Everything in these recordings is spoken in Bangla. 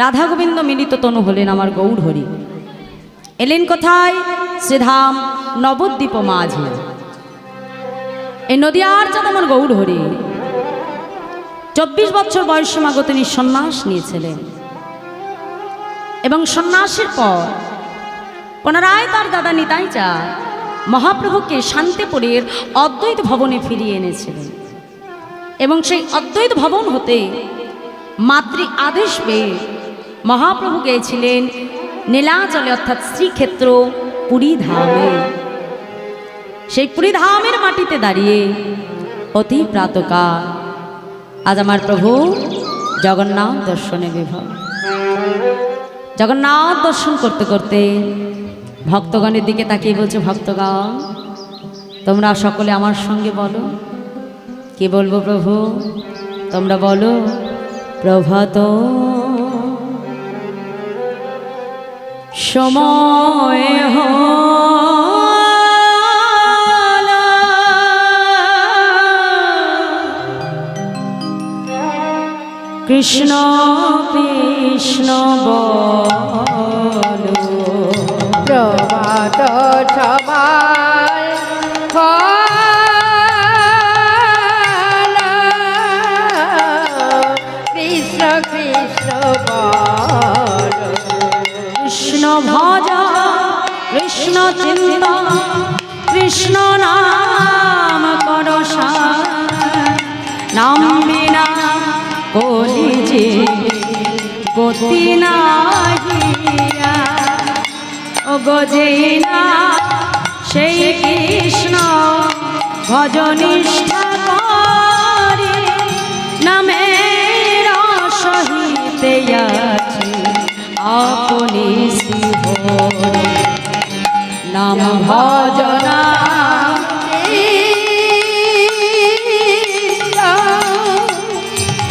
রাধা গোবিন্দ মিলিত তনু হলেন আমার গৌর হরি এলেন কোথায়? শ্রীধাম নবদ্বীপ মাঝে। এই নদিয়ার চাঁদ আমার গৌর হরি চব্বিশ বছর বয়স সমাগত তিনি সন্ন্যাস নিয়েছিলেন। এবং সন্ন্যাসের পর পুনরায় তার দাদা নিতাই চা মহাপ্রভুকে শান্তিপুরের অদ্বৈত ভবনে ফিরিয়ে এনেছিলেন। এবং সেই অদ্বৈত ভবন হতে মাতৃ আদেশ পেয়ে মহাপ্রভু গিয়েছিলেন নীলাচলে, অর্থাৎ শ্রীক্ষেত্র পুরী ধামে সেই পুরী ধামের মাটিতে দাঁড়িয়ে অতি প্রাতকাল আজ আমার প্রভু জগন্নাথ দর্শনে বিভব জগন্নাথ দর্শন করতে করতে ভক্তগণের দিকে তাকিয়ে বলছে, ভক্তগণ, তোমরা সকলে আমার সঙ্গে বলো। কি বলব প্রভু? তোমরা বলো প্রভাত সময়। কৃষ্ণ কৃষ্ণ বল প্রভাত সবাই চিন্ত কৃষ্ণ নাম কর নাম বিনা কলি যে গতি নাহিয়া। ও গজেনা সেই কৃষ্ণ ভজনিষ্ঠা করে। নামের সহিতে আছে, আপনি শ্রীহরি নাম ভজনা।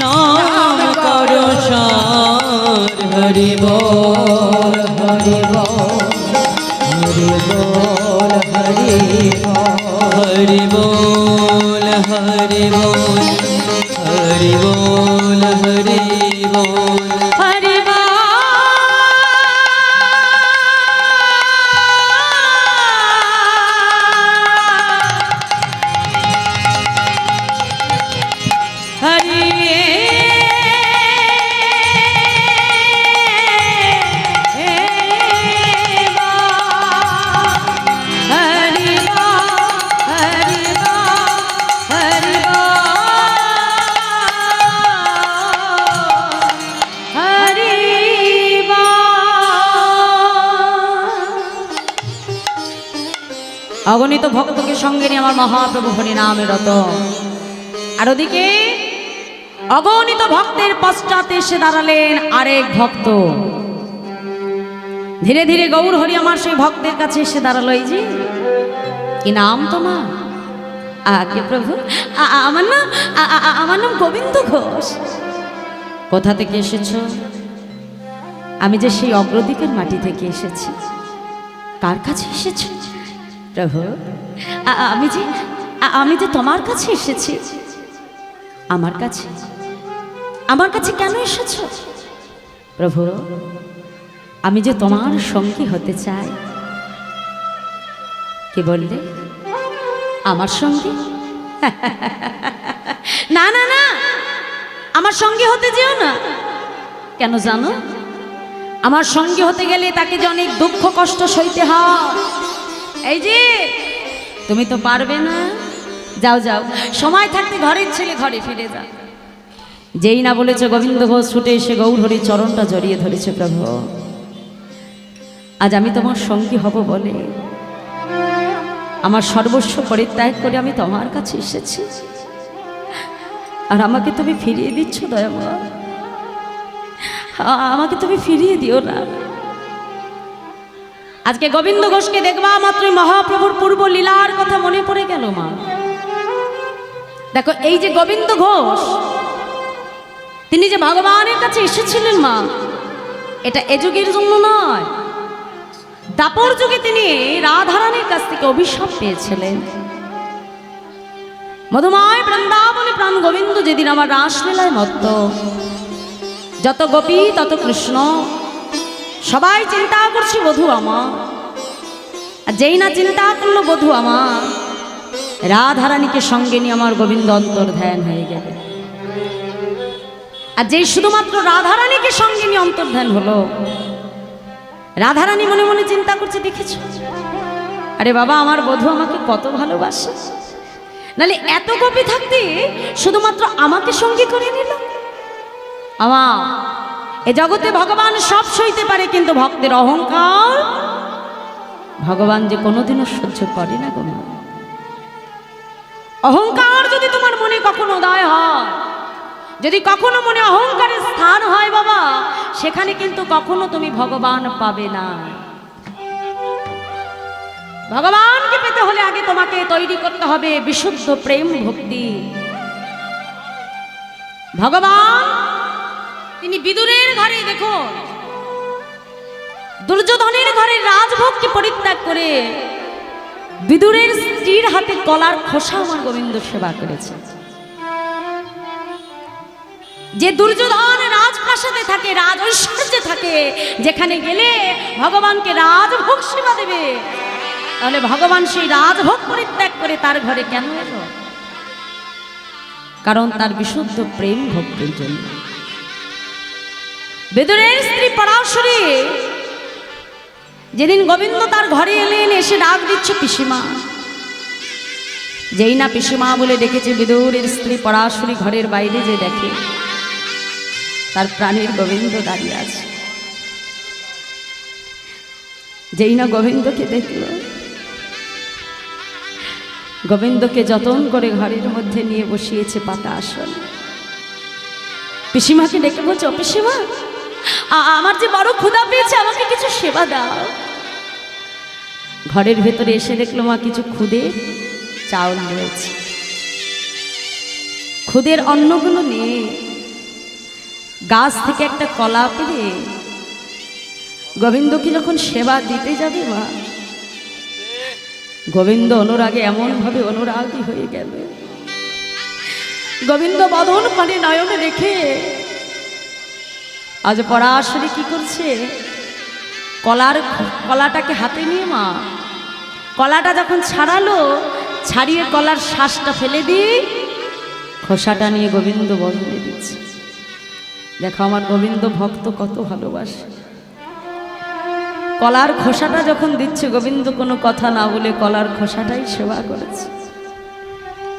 নাম করো হরি বল হরি বল অগণিত ভক্তকে সঙ্গে নিয়ে আমার মহাপ্রভু হরি নামে রত। আর ওদিকে অগণিত ভক্তের পশ্চাতে এসে দাঁড়ালেন আরেক ভক্ত। ধীরে ধীরে গৌর হরি আমার সেই ভক্তের কাছে এসে দাঁড়াল, এই যে, কি নাম তোমার? আগে প্রভু? আমার নাম আমার নাম গোবিন্দ ঘোষ। কোথা থেকে এসেছ? আমি যে সেই অগ্রদিকের মাটি থেকে এসেছি। কার কাছে এসেছ? প্রভু। আমি যে আমি যে তোমার কাছে এসেছি, আমার কাছে আমার কাছে কেন এসেছ? প্রভু, আমি যে তোমার সঙ্গী হতে চাই, কি বললে? আমার সঙ্গী? না না না, আমার সঙ্গী হতে যেও না। কেন জানো? আমার সঙ্গী হতে গেলে তাকে যে অনেক দুঃখ কষ্ট সইতে হয়। এই যে, তুমি তো পারবে না। যাও যাও। সময় থাকতে ঘরের ছেলে ঘরে ফিরে যাও যেই না বলেছে গোবিন্দ ঘোষ ছুটে এসে গৌর হরি চরণটা জড়িয়ে ধরেছে প্রভু। আজ আমি তোমার সঙ্গী হব বলে আমার সর্বস্ব পরিত্যাগ করে আমি তোমার কাছে এসেছি। আর আমাকে তুমি ফিরিয়ে দিচ্ছ দয়ামা আ- আমাকে তুমি ফিরিয়ে দিও না। আজকে গোবিন্দ ঘোষকে দেখবা মাত্রই মহাপ্রভুর পূর্ব লীলার কথা মনে পড়ে গেল, মা। দেখো, এই যে গোবিন্দ ঘোষ, তিনি যে ভগবানের কাছে এসেছিলেন, মা, এটা এ যুগের জন্য নয়। দাপর যুগে তিনি রাধারানীর কাছ থেকে অভিশাপ পেয়েছিলেন। মধুময় বৃন্দাবনে প্রাণ গোবিন্দ যেদিন আমার রাসলীলায় মত্ত। যত গোপী, তত কৃষ্ণ। সবাই চিন্তা করছি বধু আর যেই না চিন্তা করল বধূ আমার, রাধারানীকে সঙ্গে নিয়ে আমার গোবিন্দ অন্তর ধ্যান হয়ে গেল। আর যেই শুধুমাত্র রাধারানীকে সঙ্গে নিয়ে অন্তর্ধান হলো, রাধারানী মনে মনে চিন্তা করছে, দেখেছ? আরে বাবা, আমার বধু আমাকে কত ভালোবাসে। নালে এত গোপী থাকতে শুধুমাত্র আমাকে সঙ্গী করে নিল? আমা এ জগতে ভগবান সব সইতে পারে, কিন্তু ভক্তের অহংকার ভগবান যে কোনোদিনও সহ্য করে না কোনো অহংকার যদি তোমার মনে কখনো উদয় হয়, যদি কখনো মনে অহংকারের স্থান হয় বাবা, সেখানে কিন্তু কখনো তুমি ভগবান পাবে না। ভগবানকে পেতে হলে আগে তোমাকে তৈরি করতে হবে বিশুদ্ধ প্রেম ভক্তি। ভগবান তিনি বিদুরের ঘরে দেখো দুর্যোধনের ঘরে রাজভোগকে পরিত্যাগ করে বিদুরের স্ত্রীর হাতে কলার খোসা আমার গোবিন্দ সেবা করেছে। যে দুর্যোধন রাজপ্রাসাদে থাকে রাজ ঐশ্বর্যে থাকে, যেখানে গেলে ভগবানকে রাজভোগ সেবা দেবে। তাহলে ভগবান সেই রাজভোগ পরিত্যাগ করে তার ঘরে কেন এলো? কারণ তার বিশুদ্ধ প্রেম ভক্তির জন্য। বেদুরের স্ত্রী পরাশরী। যেদিন গোবিন্দ তার ঘরে এলেন, এসে ডাক দিচ্ছে পিসিমা। যেই না পিসিমা বলে ডেকেছে বিদুরের স্ত্রী পরাশরী ঘরের বাইরে যে দেখে, তার প্রাণীর গোবিন্দ দাঁড়িয়ে আছে। যেই না গোবিন্দকে দেখল, গোবিন্দকে যতন করে ঘরের মধ্যে নিয়ে বসিয়েছে পাতা আসন পিসিমাকে ডেকে বলছে, "ও পিসিমা আ- আমার যে বড় ক্ষুধা পেয়েছে, আমাকে কিছু সেবা দাও। ঘরের ভেতরে এসে দেখল মা কিছু খুদে চাউল রয়েছে। খুদের অন্নগুলো নিয়ে গাছ থেকে একটা কলা পেরে গোবিন্দকে যখন সেবা দিতে যাবে মা? গোবিন্দ অনুরাগে এমনভাবে অনুরাগী হয়ে গেল। গোবিন্দ বদন পানে নয়নে রেখে আজ পরাশরী কি করছে? কলার কলাটাকে হাতে নিয়ে মা। কলাটা যখন ছাড়ালো, ছাড়িয়ে কলার শ্বাসটা ফেলে দিয়ে খোসাটা নিয়ে গোবিন্দ বদলে দিচ্ছে। দেখো আমার গোবিন্দ ভক্ত কত ভালোবাসে। কলার খোসাটা যখন দিচ্ছে, গোবিন্দ কোনো কথা না বলে কলার খোসাটাই সেবা করেছে।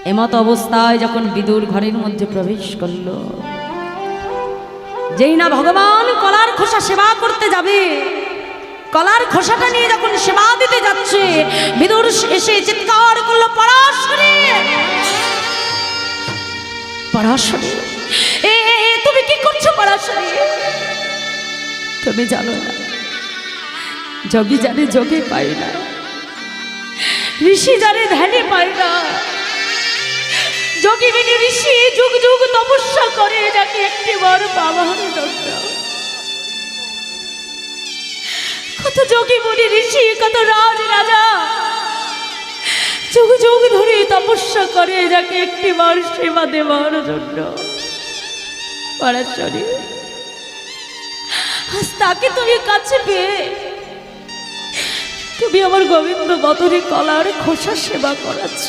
এমত অবস্থায় যখন বিদুর ঘরের মধ্যে প্রবেশ করল যেই না ভগবান কলার খোসা সেবা করতে যাবে, কলার খোসাটা নিয়ে যখন সেবা দিতে যাচ্ছে বিদুর এসে চিৎকার করল, পরাশরী পরাশরী, এ তুমি কি করছ পরাশরী? তুমি জানো না, যোগী জানে যোগে পাই না, ঋষি জানে ধ্যানে পাই না যোগী বিনি ঋষি যুগ যুগ তপস্যা করে যাকে একটি বাবার জন্য কত যোগী মুনি ঋষি, কত রাজ রাজা যুগ যুগ ধরে তপস্যা করে যাকে একটি বার সেবা দেওয়ার জন্য। পরাশরী আজ তাকে তুমি কাছে পেয়ে তুমি আমার গোবিন্দ বদরে কলার খোসা সেবা করাচ্ছ।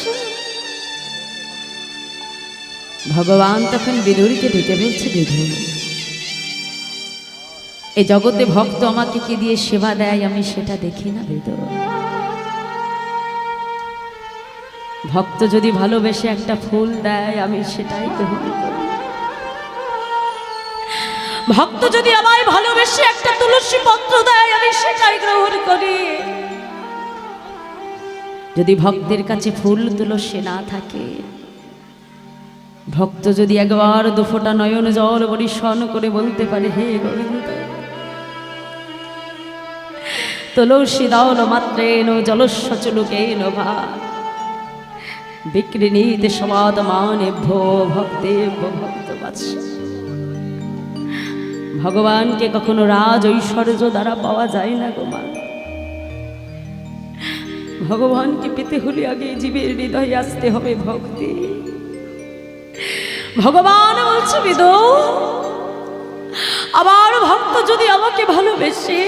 ভগবান তখন বিদুরীকে ডেকে বলছে বিধু এ জগতে ভক্ত আমাকে কি দিয়ে সেবা দেয়? আমি সেটা দেখি না, বিদু। ভক্ত যদি ভালোবেসে একটা ফুল দেয়, আমি সেটাই ভক্ত যদি আমায় ভালোবেসে একটা তুলসী পত্র দেয়, আমি সেটাই গ্রহণ করি। যদি ভক্তের কাছে ফুল তুলসী না থাকে ভক্ত যদি একবার দুফোটা নয়ন জল বরিশন করে বলতে পারে, হে গোবিন্দ, তুলসী দল মাত্রেন জলস্ব চুলুকেন ভা। বিক্রিণীতে সমাদ মানে ভো, ভক্তে ভক্ত ভগবানকে কখনো রাজ ঐশ্বর্য দ্বারা পাওয়া যায় না গো মা। ভগবানকে পেতে হলে আগে জীবের হৃদয়ে আসতে হবে ভক্তি। ভগবান বলছে, বিদ, আমার ভক্ত যদি আমাকে ভালোবেসে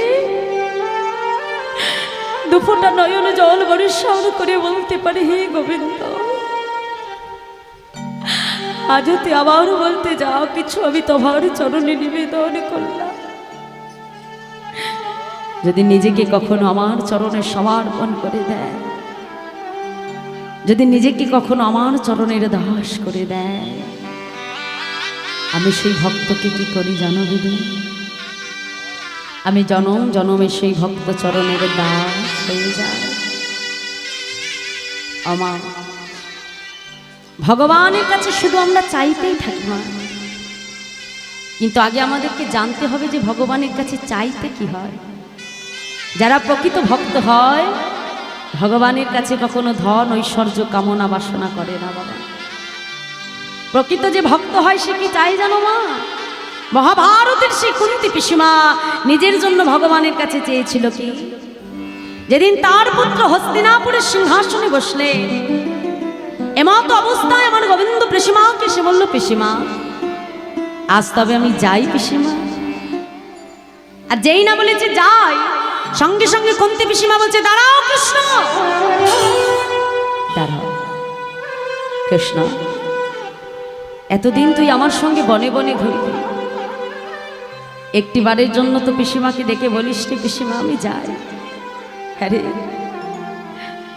দুফোটা নয়ন জল বরিষ্কার করে বলতে পারে, হে গোবিন্দ, আজ তুই আবার বলতে যাও কিছু আমি তোমার চরণে নিবেদন করলাম। যদি নিজেকে কখনো আমার চরণে সমর্পণ করে দেয়, যদি নিজেকে কখনো আমার চরণের দাস করে দেয় আমি সেই ভক্তকে কি করি জানো দিদি? আমি জনম জনমে সেই ভক্ত চরণের দাস হয়ে যায় আমার ভগবানের কাছে শুধু আমরা চাইতেই থাকি মা। কিন্তু আগে আমাদেরকে জানতে হবে যে ভগবানের কাছে চাইতে কি হয়। যারা প্রকৃত ভক্ত হয়, ভগবানের কাছে কখনো ধন, ঐশ্বর্য, কামনা, বাসনা করে না বাবা। প্রকৃত যে ভক্ত হয় সে কি চাই জানো মা? মহাভারতের সেই কুন্তি পিসিমা নিজের জন্য ভগবানের কাছে চেয়েছিল কি? যেদিন তার পুত্র হস্তিনাপুরের সিংহাসনে বসলে, এমত অবস্থায় আমার গোবিন্দ পিসিমাকে সে বলল, পিসিমা, আজ তবে আমি যাই পিসিমা। আর যেই না বলেছে যাই, সঙ্গে সঙ্গে কুন্তি পিসিমা বলছে, দাঁড়াও কৃষ্ণ। দাঁড়াও, কৃষ্ণ এতদিন তুই আমার সঙ্গে বনে বনে ঘুরবি একটি বারের জন্য তো পিসিমাকে ডেকে বলিস নি, পিসিমা, আমি যাই। হ্যাঁ রে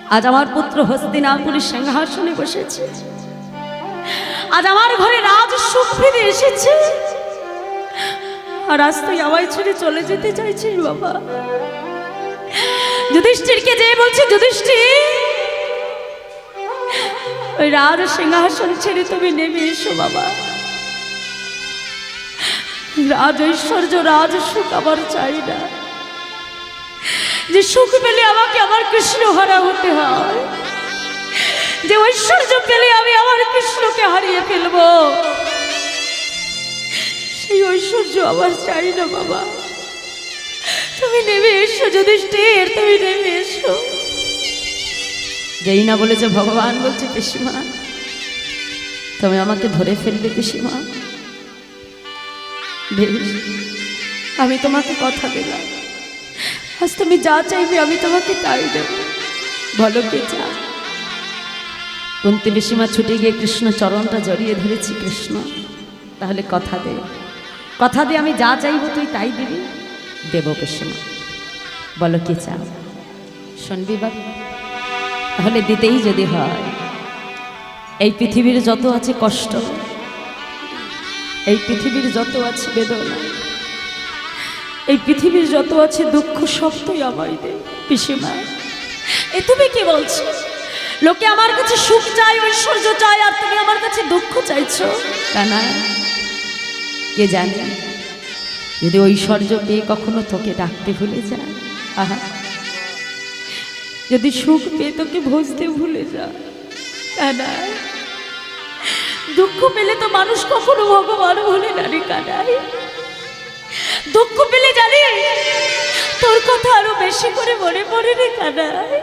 আজ আমার পুত্র হস্তিনাপুরের সিংহাসনে বসেছে। আজ আমার ঘরে রাজ সুখ এসেছে। আর আজ তুই আমায় ছেড়ে চলে যেতে চাইছিস, বাবা। যুধিষ্ঠিরকে যে বলছে, যুধিষ্ঠির! ওই রাজ সিংহাসন ছেড়ে তুমি নেমে এসো, বাবা। রাজ ঐশ্বর্য রাজ সুখ আমার চাই না। যে সুখ পেলে আমাকে আমার কৃষ্ণ হারা হতে হয়। যে ঐশ্বর্য পেলে আমি আমার কৃষ্ণকে হারিয়ে ফেলব। সেই ঐশ্বর্য আমার চাই না, বাবা। তুমি নেমে এসো, যুধিষ্ঠির, তুমি নেমে এসো। যেই না বলেছে ভগবান বলছে, পিসিমা, তুমি আমাকে ধরে ফেলবে, পিসিমা। আমি তোমাকে কথা দিলাম। আজ তুমি যা চাইবে, আমি তোমাকে তাই দেব। বলো কে চা কুন্তি পিসিমা ছুটে গিয়ে কৃষ্ণ চরণটা জড়িয়ে ধরেছি, কৃষ্ণ। তাহলে কথা দে। কথা দে, আমি যা চাইব, তুই তাই দিবি। দেব পিসিমা। বলো কি চা শুনবি বাবা? তাহলে দিতেই যদি হয়। এই পৃথিবীর যত আছে কষ্ট, এই পৃথিবীর যত আছে বেদনা, এই পৃথিবীর যত আছে দুঃখ সব তুই আমায় দে, পিসিমা। এ তুমি কি বলছো? লোকে আমার কাছে সুখ চায়, ঐশ্বর্য চায়, আর তুমি আমার কাছে দুঃখ চাইছো? না, কে জানে? যদি ঐশ্বর্য পেয়ে কখনো তোকে ডাকতে ভুলে যায়, আহা। যদি সুখ পেয়ে তোকে ভজতে ভুলে যা। কানাই দুঃখ পেলে তো মানুষ কখনো ভগবান ভুলে না রে কানাই। দুঃখ পেলে জানি তোর কথা আরও বেশি করে মনে পড়ে রে কানাই।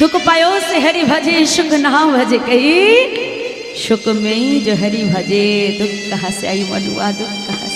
দুঃখ পায়ো সে হরি ভাজে, সুখ না ভাজে কহি সুখ মেই যে হরি ভাজে, দুঃখ হাসে আই মনুয়া দুঃখ হাসে